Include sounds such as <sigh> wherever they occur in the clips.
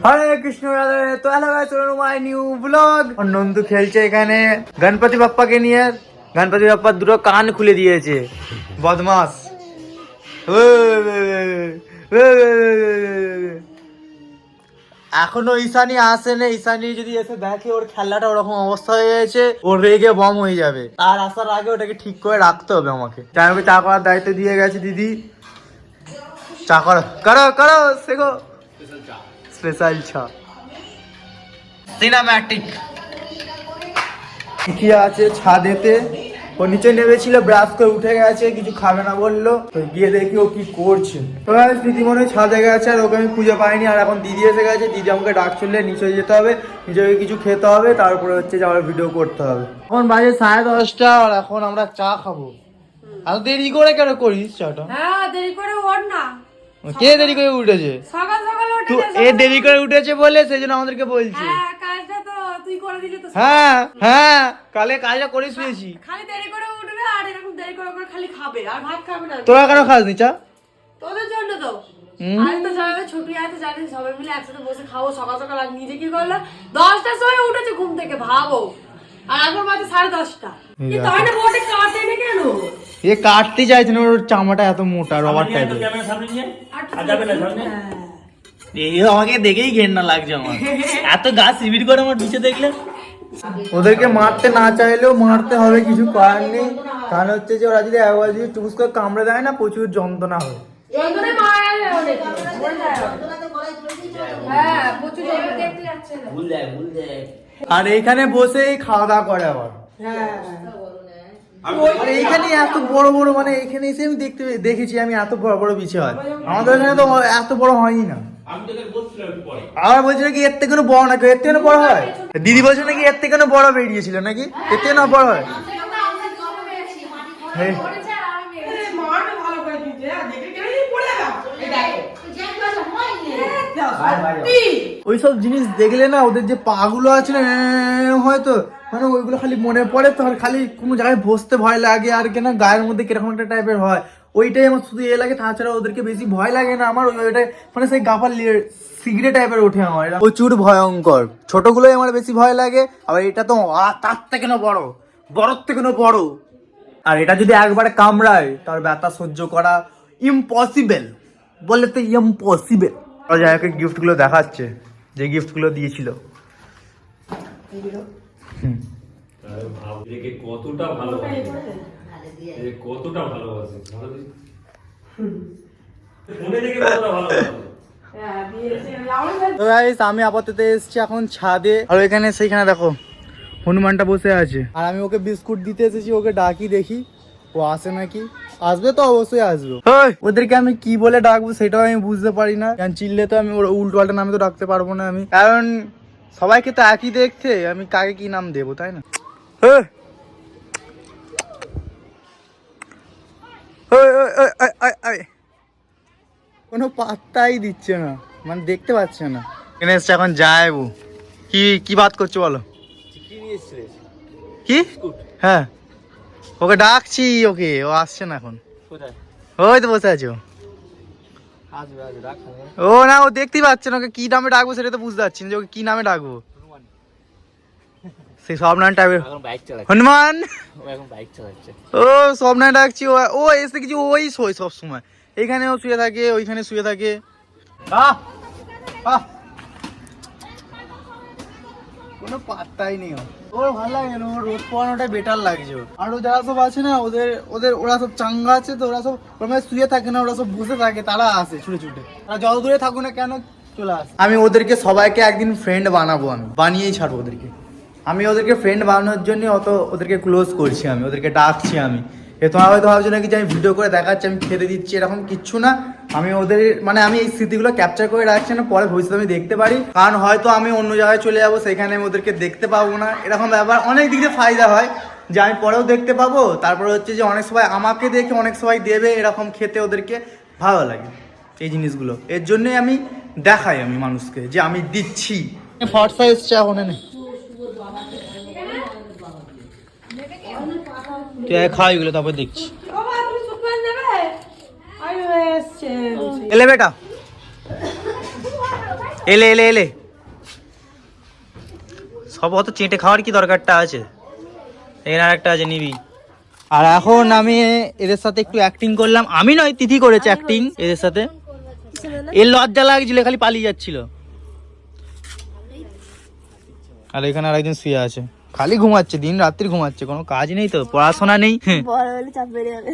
হরে কৃষ্ণ রাধে তো hello my new blog Nandu খেলছে এখানে গণপতি বাপ্পাকে নিয়ে গণপতি বাপ্পার দুটো কান খুলে দিয়েছে বদমাস এখনও ঈশানি আসেনি ঈশানি যদি এসে দেখে ওর খেলাটা ওরকম অবস্থা হয়ে গেছে ওর রেগে বম হয়ে যাবে তার আসার আগে ওটাকে ঠিক করে রাখতে হবে আমাকে তাই আমাকে চা করার দায়িত্ব দিয়ে গেছে দিদি চা করো করো করো শেখো স্পেশাল চা সিনেম্যাটিক কি আছে ছাদেতে ও নিচে নেমেছিল ব্রাশ করে উঠে গেছে কিছু খাবে না বলল। তো গিয়ে দেখি ও কি করছে। তো দিদি মনে ছাদে গেছে আর ওকে আমি খুঁজে পাইনি আর এখন দিদি এসে গেছে। দিদি আমাকে ডাক চললে নিচে যেতে হবে নিচে কিছু খেতে হবে তারপরে হচ্ছে যে আমার ভিডিও করতে হবে। এখন বাজে সাড়ে দশটা আর এখন আমরা চা খাব। আর দেরি করে কেন করিস চাটা? হ্যাঁ দেরি করে ওঠ না। কে দেরি করে উঠেছে? সকাল সকাল তো এ দেরি করে উঠেছে বলে সেই জন্য আমাদেরকে বলছে। হ্যাঁ কাজটা তো তুই করে দিলি তো হ্যাঁ হ্যাঁ কালে কাজটা করে শুয়েছি খালি দেরি করে উঠবে আর এরকম দেরি করে করে খালি খাবে আর ভাত খাবে না। তোরা কেন খাসনি চা? তোদের জন্য তো। আজ তো সবাই ছুটি আছে জানিস সবাই মিলে একসাথে বসে খাব সকাল সকাল আর নিজে কি করল? দশটার সময় উঠেছে ঘুম থেকে ভাবো। আর এখন বাজে সাড়ে দশটা। এই তাই না বোটে কাটে না কেন? এ কাটতে চাইছে না ওর চামড়াটা এত মোটা রবার টাইপের আর যাবে না হ্যাঁ। এই আমাকে দেখেই ঘেন্না লাগছে আমার। এত গাছ শিবির করে আমার নিচে দেখলে? ওদেরকে মারতে না চাইলেও মারতে হবে কিছু করার নেই। কারণ হচ্ছে যে ওরা যদি একবার যদি টুকুস করে কামড়ে দেয় না প্রচুর যন্ত্রণা হয়। হ্যাঁ আর এইখানে বসেই খাওয়া দাওয়া করে আবার। হ্যাঁ। আর এইখানে এত বড় বড় মানে এখানে এসে আমি দেখতে দেখেছি আমি এত বড় বড় বিছে হয়। আমাদের এখানে তো এত বড় হয়ই না। আমি তোকে বলছিলাম একটু বলছে নাকি এর থেকে বড় নাকি? এর থেকে বড় হয়? দিদি বলছে নাকি এর থেকে বড় বেরিয়েছিল নাকি? এর থেকে না বড় হয়? হে, মারবে ভালো করে দিতে দেখে কেন পড়ে যাবে এই দেখো ওইসব জিনিস দেখলে না ওদের যে পাগুলো আছে না হয়তো মানে ওইগুলো খালি মনে পড়ে তো আর খালি কোনো জায়গায় বসতে ভয় লাগে আর কেনা গায়ের মধ্যে কীরকম একটা টাইপের হয়। ওইটাই আমার শুধু এ লাগে তাছাড়া ওদেরকে বেশি ভয় লাগে না আমার ওই ওইটাই মানে সেই গাফার সিগারেট টাইপের ওঠে আমার। প্রচুর ভয়ঙ্কর। ছোটগুলোই আমার বেশি ভয় লাগে আবার এটা তো তার থেকে না বড় বড়র থেকে না বড়। আর এটা যদি একবারে কামড়ায় তার ব্যথা সহ্য করা ইম্পসিবল বলে তো ইম্পসিবল যাকে গিফটগুলো দেখাচ্ছে যে গিফটগুলো দিয়েছিল। কতটা একে কতটা ভালোবাসে হ্যাঁ আমি আপাতত এসেছি এখন ছাদে। আর এখানে সেইখানে দেখো হনুমানটা বসে আছে। আর আমি ওকে বিস্কুট দিতে এসেছি ওকে ডাকি দেখি। ও আসে নাকি? আসবে তো অবশ্যই আসবে। ওদেরকে আমি কি বলে ডাকবো সেটাও আমি বুঝতে পারি না। কারণ চিল্লে তো আমি ওর উল্টো পাল্টা নামে তো ডাকতে পারব না আমি। কারণ সবাইকে তো একই দেখতে আমি কাকে কি নাম দেবো তাই না? হেই। ওই, ওই, ওই, ওই, ওই, ওই। কোনো পাত্তাই দিচ্ছে না। মানে দেখতে পাচ্ছে না। এখানে এসছে? এখন যাইবো কি কি বাত করছ বলো? কি? হ্যাঁ। ওকে ডাকছি ওকে ও আসছে না এখন। ওই তো বসে আছে ও। ও না ও দেখতেই পাচ্ছে না ওকে। কি নামে ডাকবো সেটা তো বুঝতে পারছি না যে ওকে কি নামে ডাকবো। সেই সব নাম টাইপের এখন বাইক চালাচ্ছে হনুমান ও এখন বাইক চালাচ্ছে ও সব না ডাকছি ও ও এসে কিছু ওই শোয় সব সময়। এখানেও শুয়ে থাকে ওইখানে শুয়ে থাকে। আহ! আহ! কোনো পাত্তাই নেই ওর। ভালো লাগে না ওর রোদ পোয়ানোটা বেটার লাগছে। আর যারা সব আছে না ওদের ওদের ওরা সব চাঙ্গা আছে তো ওরা সব ওরা শুয়ে থাকে না ওরা সব বসে থাকে তারা আসে ছুটে ছুটে। আর যত দূরে থাকুক না কেন চলে আসে। আমি ওদেরকে সবাইকে একদিন ফ্রেন্ড বানাবো আমি। বানিয়েই ছাড়বো ওদেরকে। আমি ওদেরকে ফ্রেন্ড বানানোর জন্য অত ওদেরকে ক্লোজ করছি আমি, ওদেরকে ডাকছি আমি। এ তোমার হয়তো ভাবছ নাকি যে আমি ভিডিও করে দেখাচ্ছি, আমি খেতে দিচ্ছি, এরকম কিচ্ছু না। আমি ওদের মানে আমি এই স্মৃতিগুলো ক্যাপচার করে রাখছি না, পরে ভবিষ্যতে আমি দেখতে পারি। কারণ হয়তো আমি অন্য জায়গায় চলে যাব, সেখানে আমি ওদেরকে দেখতে পাবো না। এরকম ব্যাপার, অনেক দিক দিয়ে ফায়দা হয় যে আমি পরেও দেখতে পাবো। তারপরে হচ্ছে যে অনেক সবাই আমাকে দেখে অনেক সবাই দেবে এরকম খেতে ওদেরকে। ভালো লাগে এই জিনিসগুলো। এর জন্যই আমি দেখাই আমি মানুষকে যে আমি দিচ্ছি। ফর্সা এসছে এখন এনে। তুই আগে খাওয়া এগুলো তারপর দেখছি। এলে বেটা। এলে এলে এলে। সব অত চেটে খাওয়ার কি দরকারটা আছে? এখানে আর একটা আছে নিবি। আর এখন আমি এদের সাথে একটু অ্যাক্টিং করলাম। আমি নয় তিথি করেছে অ্যাক্টিং এদের সাথে। এর লজ্জা লাগছিল খালি পালিয়ে যাচ্ছিল। আর এখানে আর একজন শুয়ে আছে। খালি ঘুমাচ্ছে দিন রাত্রি ঘুমাচ্ছে কোনো কাজ নেই তো পড়াশোনা নেই। হ্যাঁ। <laughs> বড় হলে চাপ বেড়ে যাবে।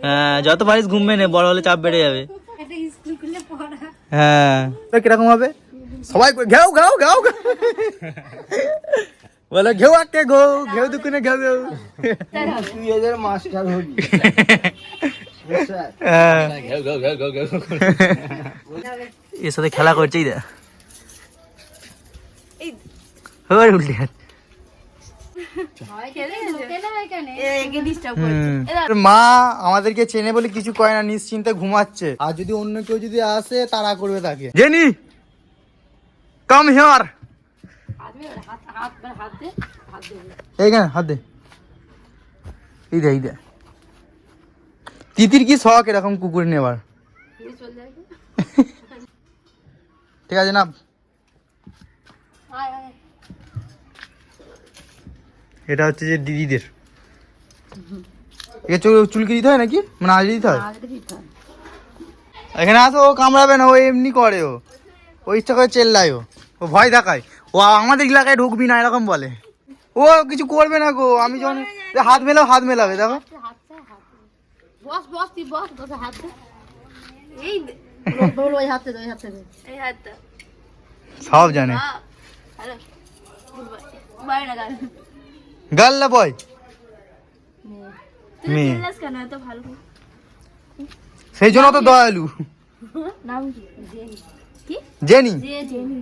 হ্যাঁ যত পারিস ঘুমবে নে বড় হলে চাপ বেড়ে যাবে। হ্যাঁ তো কীরকম হবে? সবাই ঘেউ ঘেউ ঘেউ ঘেউ। <laughs> বলো ঘেউ আটকে গো ঘেউ দুকুনে ঘেউ ঘেউ। তুই এদের মাস্টার হবি। <laughs> হ্যাঁ। এর সাথে খেলা করছেই দে। ওর উল্টে মা আমাদেরকে চেনে বলে কিছু কয় না নিশ্চিন্তে ঘুমাচ্ছে। আর যদি অন্য কেউ যদি আসে তারা করবে তাকে। জেনি কাম হিয়ার হাত হাত হাত দে হাত দে। এইখানে হাত দে। এই দে এই দে। তিতির কি শখ এরকম কুকুর নেবার ঠিক আছে না এটা হচ্ছে যে দিদিদের। এ চুল চুলকে দিতে হয় নাকি? মানে আজ দিতে হয়? এখানে আসো ও কামড়াবে না ও এমনি করে ও। ও ইচ্ছা করে চেল্লায় ও। ও ভয় দেখায়। ও আমাদের এলাকায় ঢুকবি না এরকম বলে। ও কিছু করবে না গো আমি যখন হাত মেলাও হাত মেলাবে দেখো। বস বস তুই বস বস হাত দে। এই দে। বলো ওই হাতে দে ওই হাতে দে। এই হাতটা সব জানে। বাই না গাল না বয়? তুই মেয়ে। কেন? এত ভালো সেই জন্য তো দয়ালু। নাম কি? কি? জেনি। জেনি।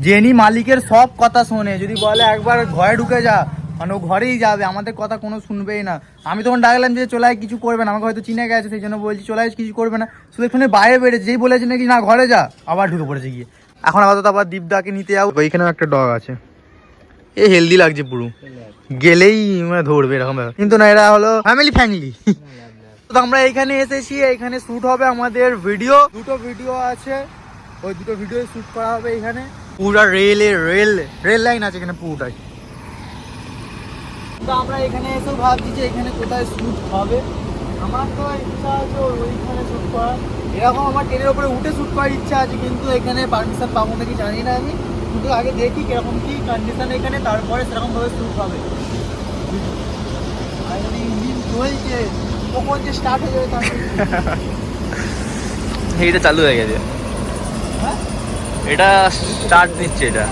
জেনি মালিকের সব কথা শোনে। যদি বলে একবার ঘরে ঢুকে যা মানে ও ঘরেই যাবে আমাদের কথা কোনো শুনবেই না। আমি তখন ডাকলাম যে চলে আয় কিছু করবে না। আমাকে হয়তো চিনে গেছে সেই জন্য বলছি চলে আয় কিছু করবে না। শুধু একটু বাইরে বেড়েছে যেই বলেছে নাকি না ঘরে যা। আবার ঢুকে পড়েছে গিয়ে। এখন আপাতত আবার দীপদাকে নিতে যাব। ওইখানেও একটা ডগ আছে। এ হেলদি লাগছে পুরো। গেলেই মানে ধরবে এরকম ব্যাপার। কিন্তু না এরা হলো ফ্যামিলি ফ্যামিলি তো আমরা এখানে এসেছি এখানে শুট হবে আমাদের ভিডিও দুটো ভিডিও আছে। ওই দুটো ভিডিও শুট করা হবে এখানে। পুরা রেলে রেল রেল লাইন আছে এখানে পুরোটাই। তো আমরা এখানে এসেও ভাবছি যে এখানে কোথায় শ্যুট হবে। আমার তো ইচ্ছা আছে ওইখানে শ্যুট করার। এরকম আমার ট্রেনের ওপরে উঠে শ্যুট করার ইচ্ছা আছে কিন্তু এখানে পারমিশন পাবো নাকি জানি না আমি। কিন্তু আগে দেখি কীরকম কি কন্ডিশন এখানে তারপরে সেরকমভাবে শ্যুট হবে। আর ইঞ্জিন চলছে কখন যে স্টার্ট হয়ে যাবে তার এটা চালু হয়ে গেছে। হ্যাঁ? এটা স্টার্ট দিচ্ছে এটা।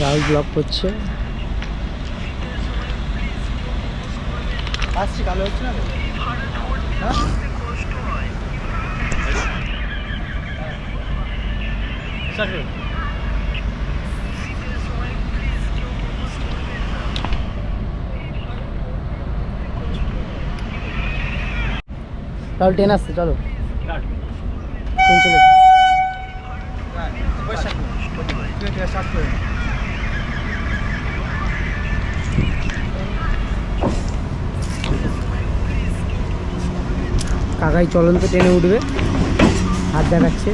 রাহুল ব্লগ করছে। আসছি কালো হচ্ছে না তো? চলো ট্রেন আসছে চলো। ট্রেন চলে কাকাই চলন্ত ট্রেনে উঠবে। হাত দেখাচ্ছে।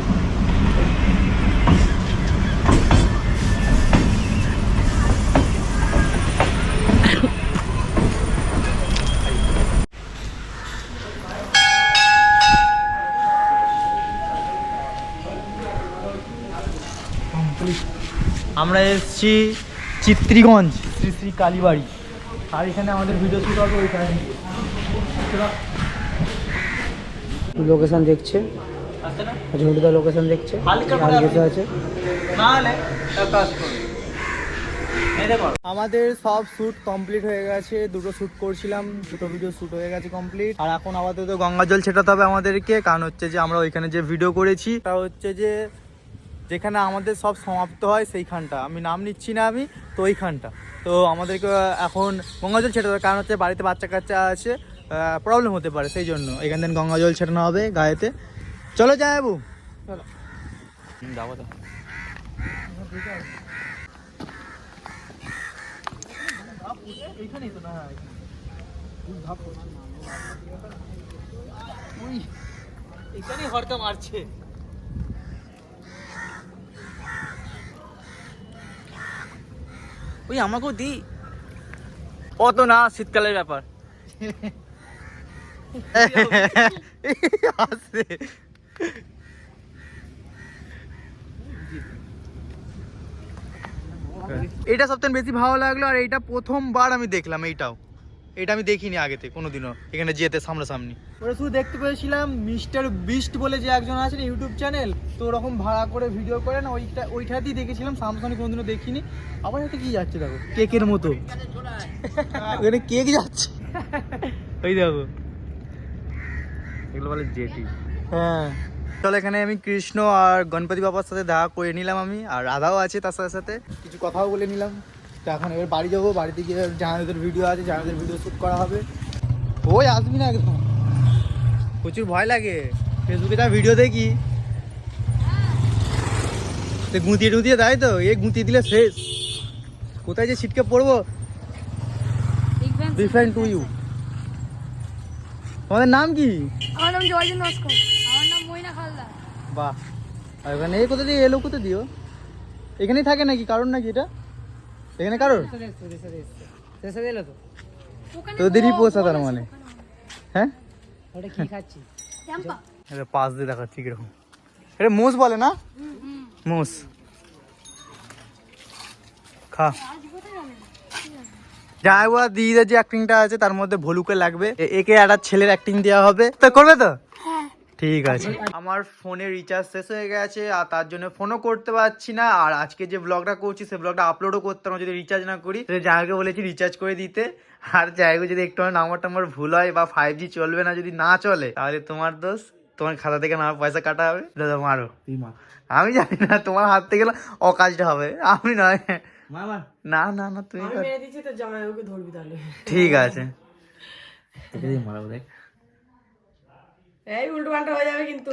আমরা এসেছি চিত্রিগঞ্জ, শ্রী শ্রী কালীবাড়ি। আর এখানে আমাদের ভিডিও শুট হবে ওইখানে। লোকেশন দেখছে। ঝুঁটুদা লোকেশন দেখছে। আছে। আমাদের সব শ্যুট কমপ্লিট হয়ে গেছে। দুটো শ্যুট করছিলাম, দুটো ভিডিও শ্যুট হয়ে গেছে কমপ্লিট আর এখন আপাতত গঙ্গা জল ছেটাতে হবে আমাদেরকে। কারণ হচ্ছে যে আমরা ওইখানে যে ভিডিও করেছি, তা হচ্ছে যে যেখানে আমাদের সব সমাপ্ত হয় সেইখানটা। আমি নাম নিচ্ছি না আমি, তো ওইখানটা। তো আমাদেরকে এখন গঙ্গা জল ছেটাতে হবে। কারণ হচ্ছে বাড়িতে বাচ্চা কাচ্চা আছে। প্রবলেম হতে পারে সেই জন্য। এখান থেকে গঙ্গা জল ছেটানো হবে গায়েতে। চলো যাব যাব তো এইখানেই তো। না এখানেই হরকা মারছে। ওই আমাকেও দি অত না শীতকালের ব্যাপার। <laughs> এটা সবথেকে বেশি ভালো লাগল আর এইটা প্রথমবার আমি দেখলাম এইটাও। এটা আমি দেখিনি আগেতে কোনোদিনও এখানে যেতে সামনাসামনি। ওরা শুধু দেখতে পেয়েছিলাম মিস্টার বিস্ট বলে যে একজন আছেন ইউটিউব চ্যানেল তো ওরকম ভাড়া করে ভিডিও করে না ওইটা ওইটাতেই দেখেছিলাম সামসামনি কোনোদিনও দেখিনি। আবার এটা কি যাচ্ছে দেখো কেকের মতো। ওখানে কেক যাচ্ছে। ওই দেখো। এগুলো বলে জেটি হ্যাঁ। চলো এখানে আমি কৃষ্ণ আর গণপতি বাবার সাথে দেখা করে নিলাম আমি আর রাধাও আছে তার সাথে সাথে। কিছু কথাও বলে নিলাম। তো এখন এবার বাড়ি যাব বাড়িতে গিয়ে জানাদের ভিডিও আছে জানাদের ভিডিও শ্যুট করা হবে। ওই আসবি না একদম। প্রচুর ভয় লাগে। ফেসবুকে যা ভিডিও দেখি। তো গুঁতিয়ে টুতিয়ে দেয় তো এ গুঁতিয়ে দিলে শেষ। কোথায় যে ছিটকে পড়ব? ডিফারেন্ট টু ইউ তোমাদের নাম কি? আমার নাম জয়জন নস্কর আমার নাম মইনা হালদার। বাহ। আর ওখানে এ কোথা দিয়ে এলো কোথা দিও এখানেই থাকে নাকি? কারণ নাকি এটা? এখানে কারণ তোদেরই পোষা তার মানে। হ্যাঁ? জাম্পা। এটা পাশ দিয়ে দেখাচ্ছি কীরকম। এটা মোষ বলে না? মোষ। খা। যাই হোক দিদিদের যে অ্যাক্টিংটা আছে তার মধ্যে ভলুকে লাগবে। একে একটা ছেলের অ্যাক্টিং দেওয়া হবে। তো করবে তো? ঠিক আছে। আমার ফোনে রিচার্জ শেষ হয়ে গেছে আর তার জন্য ফোনও করতে পারছি না। আর আজকে যে ব্লগটা করছি সে ব্লগটা আপলোডও করতে পারব যদি রিচার্জ না করি। জায়গাকে বলেছি রিচার্জ করে দিতে। আর জায়গা যদি একটু নাম্বার টাম্বার ভুল হয় বা ফাইভ জি চলবে না যদি না চলে তাহলে তোমার দোষ। তোমার খাতা থেকে না পয়সা কাটা হবে। দাদা মারো। আমি জানি না তোমার হাত থেকে অকাজটা হবে। আমি নয়। না না না আমি মেরে দিচ্ছি তো জামাই ওকে ধরবি তাহলে। ঠিক আছে। এই উল্টো পাল্টা হয়ে যাবে কিন্তু।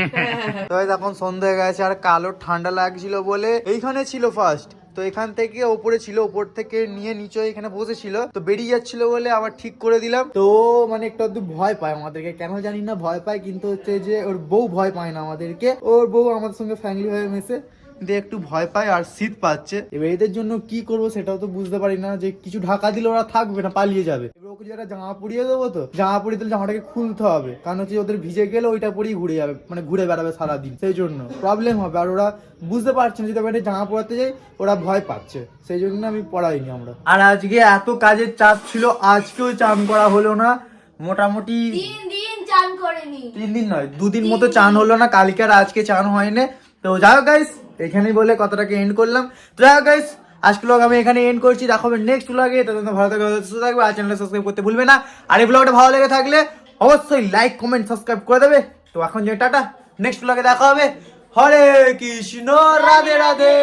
<laughs> তো এখন সন্ধ্যা হয়ে গেছে আর কালো ঠান্ডা লাগছিল বলে এইখানে ছিল ফার্স্ট তো এখান থেকে ওপরে ছিল ওপর থেকে নিয়ে নিচে এখানে বসেছিল। তো বেরিয়ে যাচ্ছিল বলে আবার ঠিক করে দিলাম। তো মানে একটু আধটু ভয় পায় আমাদেরকে। কেন জানি না ভয় পায় কিন্তু হচ্ছে যে ওর বউ ভয় পায় না আমাদেরকে। ওর বউ আমাদের সঙ্গে ফ্যামিলি হয়ে মেশে। দিয়ে একটু ভয় পায় আর শীত পাচ্ছে। এবার এদের জন্য কি করব সেটাও তো বুঝতে পারি না যে কিছু ঢাকা দিলে ওরা থাকবে না পালিয়ে যাবে। এবার ওকে যারা জামা পরিয়ে দেবো তো জামা পরিয়ে দিলে জামাটাকে খুলতে হবে কারণ হচ্ছে ওদের ভিজে গেলে ওইটা পরেই ঘুরে যাবে মানে ঘুরে বেড়াবে সারাদিন সেই জন্য প্রবলেম হবে। আর ওরা বুঝতে পারছে না যদি আমি একটা জামা পরাতে যাই ওরা ভয় পাচ্ছে সেই জন্য আমি পড়াইনি আমরা। আর আজকে এত কাজের চাপ ছিল আজকেও চান করা হলো না মোটামুটি তিন দিন চান করেনি। তিন দিন নয় দুদিন মতো চান হলো না কালকে আর আজকে চান হয়নি। তো যাই হোক গাইস এখানেই বলে কথাটাকে এন্ড করলাম। গাইস আজকে ব্লগ আমি এখানে এন্ড করছি। দেখো নেক্সট ব্লগে তখন ভালো থাকবে, সুস্থ থাকবে। আর চ্যানেলটা সাবস্ক্রাইব করতে ভুলবে না। আর এই ব্লগটা ভালো লেগে থাকলে অবশ্যই লাইক কমেন্ট সাবস্ক্রাইব করে দেবে। তো এখন যে টাটা নেক্সট ব্লগে দেখা হবে। হরে কৃষ্ণ, রাধে রাধে।